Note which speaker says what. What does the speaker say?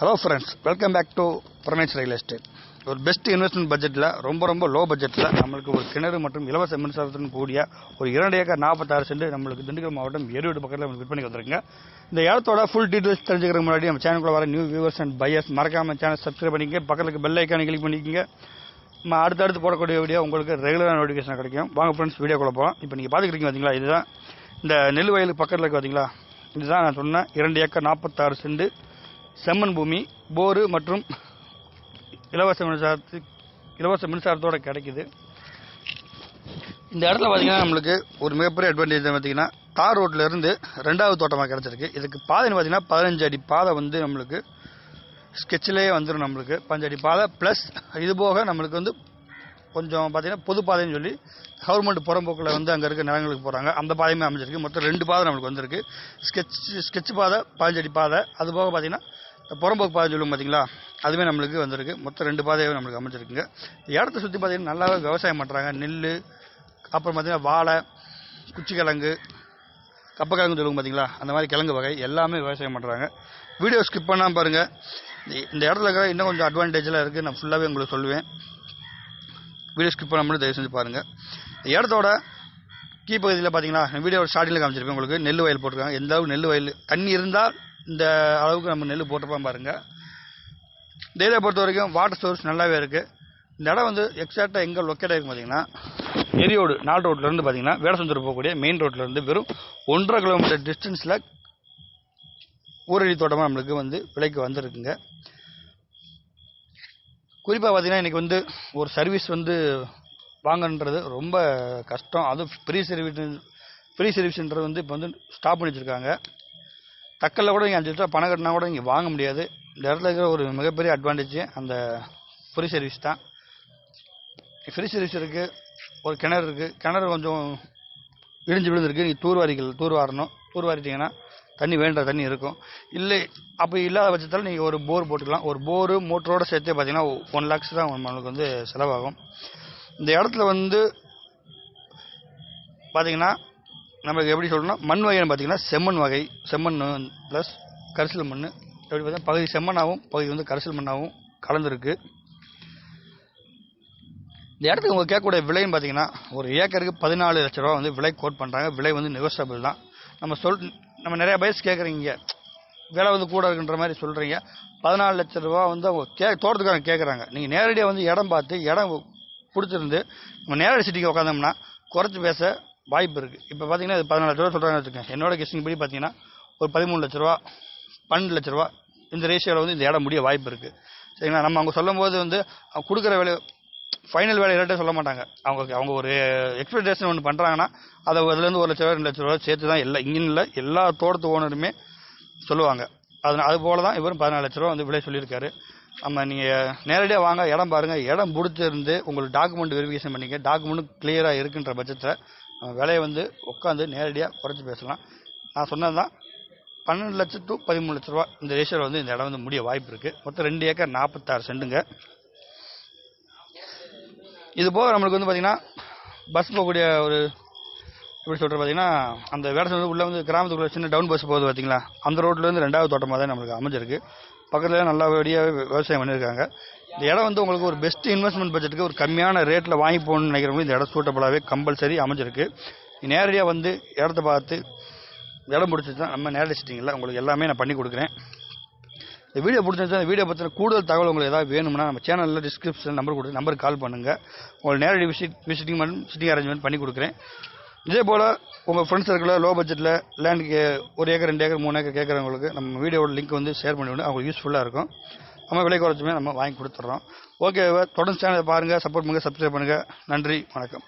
Speaker 1: Hello friends welcome back to Pramesh real estate ஒரு best investment பட்ஜெட்டில் ரொம்ப ரொம்ப லோ பட்ஜெட்டில் நம்மளுக்கு ஒரு கிணறு மற்றும் இலவச மின்சாரத்துடன் கூடிய ஒரு இரண்டு ஏக்கர் நாற்பத்தாறு சென்ட் நம்மளுக்கு திண்டுக்கல் மாவட்டம் ஏரியோடு பக்கத்தில் நம்மளுக்கு விற்பனைக்கு வந்திருக்குங்க. இந்த இடத்தோட ஃபுல் டீட்டெயில்ஸ் தெரிஞ்சுக்கிற முன்னாடி நம்ம சேனலுக்குள்ள வர நியூ வியூவர்ஸ் அண்ட் பையர்ஸ் மறக்காமல் சேனல் சப்ஸ்கிரைப் பண்ணிக்க பக்கத்துக்கு பெல் ஐக்கானை கிளிக் பண்ணிக்கங்க. நம்ம அடுத்தடுத்து போடக்கூடிய வீடியோ உங்களுக்கு ரெகுலராக நோட்டிஃபிகேஷன் கிடைக்கும். வாங்க ஃப்ரெண்ட்ஸ் வீடியோக்குள்ள போகலாம் இப்போ நீங்கள் பார்த்துக்கிறீங்க பார்த்தீங்களா இதுதான். இந்த நெல் வயலுக்கு பக்கத்தில் இருக்குது பார்த்தீங்களா இதுதான் நான் சொன்னேன் இரண்டு ஏக்கர் நாற்பத்தாறு சென்ட் செம்மண் பூமி போரு மற்றும் இலவச மின்சாரத்து இலவச மின்சாரத்தோட கிடைக்குது. இந்த இடத்துல பார்த்தீங்கன்னா நம்மளுக்கு ஒரு மிகப்பெரிய அட்வான்டேஜ் பார்த்தீங்கன்னா தார் ரோட்ல இருந்து ரெண்டாவது தோட்டமாக கிடைச்சிருக்கு. இதுக்கு பாதைன்னு பார்த்தீங்கன்னா பதினஞ்சு அடி பாதை வந்து நம்மளுக்கு ஸ்கெட்சிலேயே வந்துடும் நம்மளுக்கு. பஞ்சடி பாதை ப்ளஸ் இது போக நம்மளுக்கு வந்து கொஞ்சம் பார்த்தீங்கன்னா பொது பாதைன்னு சொல்லி கவர்மெண்ட் புறம்போக்கில் வந்து அங்கே இருக்க நிலங்களுக்கு போகிறாங்க அந்த பாதையுமே அமைஞ்சிருக்கு. மொத்தம் ரெண்டு பாதை நம்மளுக்கு வந்திருக்கு. ஸ்கெட்ச் ஸ்கெட்ச் பாதை பதினஞ்சடி பாதை. அது போக பார்த்தீங்கன்னா புறம்போக்கு பாதை சொல்லுவோம் பார்த்தீங்களா அதுவே நம்மளுக்கு வந்திருக்கு. மொத்தம் ரெண்டு பாதையாகவே நம்மளுக்கு அமைச்சிருக்குங்க இடத்த சுற்றி பார்த்தீங்கன்னா நல்லாவே விவசாயம் பண்ணுறாங்க நெல் அப்புறம் பார்த்தீங்கன்னா வாழை குச்சிக்கிழங்கு கப்பக்கிழங்கு சொல்லுவோம் பார்த்தீங்களா அந்த மாதிரி கிழங்கு வகை எல்லாமே விவசாயம் பண்ணுறாங்க வீடியோ ஸ்கிப் பண்ணாமல் பாருங்கள் இந்த இடத்துல இருக்கிற இன்னும் கொஞ்சம் அட்வான்டேஜ்லாம் இருக்குது நான் ஃபுல்லாகவே உங்களுக்கு சொல்லுவேன். வீடியோ ஸ்கிப் பண்ணாமல் தயவு செஞ்சு பாருங்கள் இந்த இடத்தோட கீ பகுதியில் பார்த்தீங்கன்னா வீடியோ ஸ்டார்டிங்கில் காமிச்சிருப்பேன் உங்களுக்கு. நெல் வயல் போட்டிருக்காங்க. எந்த அளவு நெல் வயல் தண்ணி இருந்தால் இந்த அளவுக்கு நம்ம நெல் போட்டிருப்போம் பாருங்கள் டெய்லியை பொறுத்த வரைக்கும் வாட்டர் சோர்ஸ் நல்லாவே இருக்குது இந்த இடம் வந்து எக்ஸாக்டாக எங்கே லொக்கேட் ஆகிருக்கும் பார்த்தீங்கன்னா எரியோடு நால் ரோட்லேருந்து பார்த்தீங்கன்னா வேடசந்தூர் போகக்கூடிய மெயின் ரோட்லேருந்து வெறும் ஒன்றரை கிலோமீட்டர் டிஸ்டன்ஸில் ஊரடி தோட்டமாக நம்மளுக்கு வந்து விலைக்கு வந்திருக்குங்க. குறிப்பாக பார்த்தீங்கன்னா இன்றைக்கி வந்து ஒரு சர்வீஸ் வந்து வாங்கன்றது ரொம்ப கஷ்டம். அதுவும் ஃப்ரீ சர்வீஸ் ஃப்ரீ சர்வீஸ்ன்றது வந்து இப்போ வந்து ஸ்டாப் பண்ணி வச்சுருக்காங்க தக்கல்ல கூட நீங்கள் அஞ்சு லிட்டர் பணம் கட்டினா கூட இங்கே வாங்க முடியாது. இந்த இடத்துல இருக்கிற ஒரு மிகப்பெரிய அட்வான்டேஜ் அந்த ஃப்ரீ சர்வீஸ் தான். ஃப்ரீ சர்வீஸ் இருக்குது ஒரு கிணறு இருக்குது கிணறு கொஞ்சம் இடிஞ்சு விழுந்துருக்கு. நீங்கள் தூர்வாரிகள் தூர்வாரணும். தூர்வாரிட்டீங்கன்னா தண்ணி வேண்ட தண்ணி இருக்கும். இல்லை அப்படி இல்லாத பட்சத்தில் நீங்கள் ஒரு போர் போட்டுக்கலாம். ஒரு போரு மோட்டரோடு சேர்த்தே பார்த்தீங்கன்னா ஒன் லேக்ஸ் தான் நம்மளுக்கு வந்து செலவாகும். இந்த இடத்துல வந்து பார்த்தீங்கன்னா நமக்கு எப்படி சொல்லணும்னா மண் வகைன்னு பார்த்தீங்கன்னா செம்மண் வகை. செம்மண் ப்ளஸ் கரிசல் மண் எப்படி பார்த்தா பகுதி செம்மண்ணாகவும் பகுதி வந்து கரிசல் மண்ணாகவும் கலந்துருக்கு. இந்த இடத்துக்கு உங்கள் கேட்கக்கூடிய விலைன்னு பார்த்தீங்கன்னா ஒரு ஏக்கருக்கு பதினாலு லட்ச ரூபா வந்து விலை கோட் பண்ணுறாங்க விலை வந்து நெகோசியபிள் தான். நம்ம சொல் நம்ம நிறைய பயசு கேட்குறீங்க. விலை வந்து கூட இருக்குன்ற மாதிரி சொல்கிறீங்க பதினாலு லட்ச ரூபா வந்து அவங்க கே தோட்டத்துக்காரங்க கேட்குறாங்க. நீங்கள் நேரடியாக வந்து இடம் பார்த்து இடம் பிடிச்சிருந்து நம்ம நேரடி சிட்டிக்கு உட்காந்தோம்னா குறைச்சி பேச வாய்ப்பு இருக்குது இப்போ பார்த்தீங்கன்னா இது பதினாலு லட்ச ரூபா சொல்கிறாங்கன்னு வச்சுக்கோங்க. என்னோட கெஸ்டிங் படி பார்த்தீங்கன்னா ஒரு பதிமூணு லட்ச ரூபா பன்னெண்டு லட்ச ரூபா இந்த ரேஷியோவில் வந்து இந்த இடம் முடிய வாய்ப்பு இருக்குது சரிங்களா? நம்ம அவங்க சொல்லும் போது வந்து அவங்க கொடுக்குற வேலை ஃபைனல் வேலை ரேட்டே சொல்ல மாட்டாங்க. அவங்க அவங்க ஒரு எக்ஸ்பெக்டேஷன் ஒன்று பண்ணுறாங்கன்னா அதை அதுலேருந்து ஒரு லட்ச ரூபா ரெண்டு லட்ச ரூபா சேர்த்து தான் எல்லா இங்கே இல்லை எல்லா தோட்டத்து ஓனருமே சொல்லுவாங்க. அது அது போல தான் இவரும் பதினாலு லட்ச ரூபா வந்து விலை சொல்லியிருக்காரு. நம்ம நீங்கள் நேரடியாக வாங்க இடம் பாருங்கள் இடம் பிடிச்சிருந்து உங்களுக்கு டாக்குமெண்ட் வெரிஃபிகேஷன் பண்ணிக்க டாக்குமெண்ட் கிளியராக இருக்குன்ற பட்சத்தில் விலையை வந்து உட்காந்து நேரடியாக குறைச்சி பேசலாம். நான் சொன்னது தான் பன்னெண்டு லட்சம் டு பதிமூணு லட்ச ரூபா இந்த ரேஷியோவில் வந்து இந்த இடம் வந்து முடிய வாய்ப்பு இருக்குது மொத்தம் ரெண்டு ஏக்கர் நாற்பத்தாறு சென்ட்டுங்க இது போக நம்மளுக்கு வந்து பார்த்திங்கன்னா பஸ் போகக்கூடிய ஒரு எப்படி சொல்கிற பார்த்தீங்கன்னா அந்த வேடசம் வந்து உள்ளே வந்து கிராமத்துக்குள்ளே சின்ன டவுன் பஸ் போகுது பார்த்திங்களா அந்த ரோட்லேருந்து ரெண்டாவது தோட்டமாக தான் நம்மளுக்கு அமைஞ்சிருக்கு. பக்கத்தில் நல்லபடியாக விவசாயம் பண்ணியிருக்காங்க இந்த இடம் வந்து உங்களுக்கு ஒரு பெஸ்ட் இன்வெஸ்ட்மெண்ட் பட்ஜெட்டுக்கு ஒரு கம்மியான ரேட்டில் வாங்கி போகணும்னு நினைக்கிறவங்க இந்த இடம் சூட்டபுளாகவே கம்பல்சரி அமைஞ்சிருக்கு. நேரடியாக வந்து இடத்த பார்த்து இடம் பிடிச்சிட்டு தான் நம்ம நேரடி சிட்டிங்கில் உங்களுக்கு எல்லாமே நான் பண்ணி கொடுக்குறேன். இந்த வீடியோ பிடிச்சிருந்தா இந்த வீடியோ பற்றின கூடுதல் தகவல் உங்களுக்கு ஏதாவது வேணும்னா நம்ம சேனலில் டிஸ்கிரிப்ஷன் நம்பர் கொடுத்து நம்பருக்கு கால் பண்ணுங்கள் உங்களுக்கு நேரடி விசிட் விசிட்டிங் சிட்டிங் அரேஞ்ச்மெண்ட் பண்ணி கொடுக்குறேன். இதே போல் உங்கள் ஃப்ரெண்ட்ஸ் சர்க்கிளில் லோ பட்ஜெட்டில் லேண்டுக்கு ஒரு ஏக்கர் ரெண்டு ஏக்கர் மூணு ஏக்கர் கேட்குறவங்களுக்கு நம்ம வீடியோட லிங்க் வந்து ஷேர் பண்ணி அவங்களுக்கு யூஸ்ஃபுல்லாக இருக்கும். நம்ம விலை குறைச்சுமே நம்ம வாங்கி கொடுத்துட்றோம் ஓகே தொடர்ந்து சேனலை பாருங்கள் சப்போர்ட் பண்ணுங்கள் சப்ஸ்கிரைப் பண்ணுங்கள் நன்றி வணக்கம்.